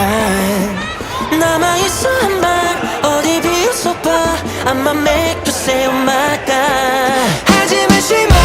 말 남아있어 한 발 어디 비웃어봐 I'ma make you say oh my god 하지만 심어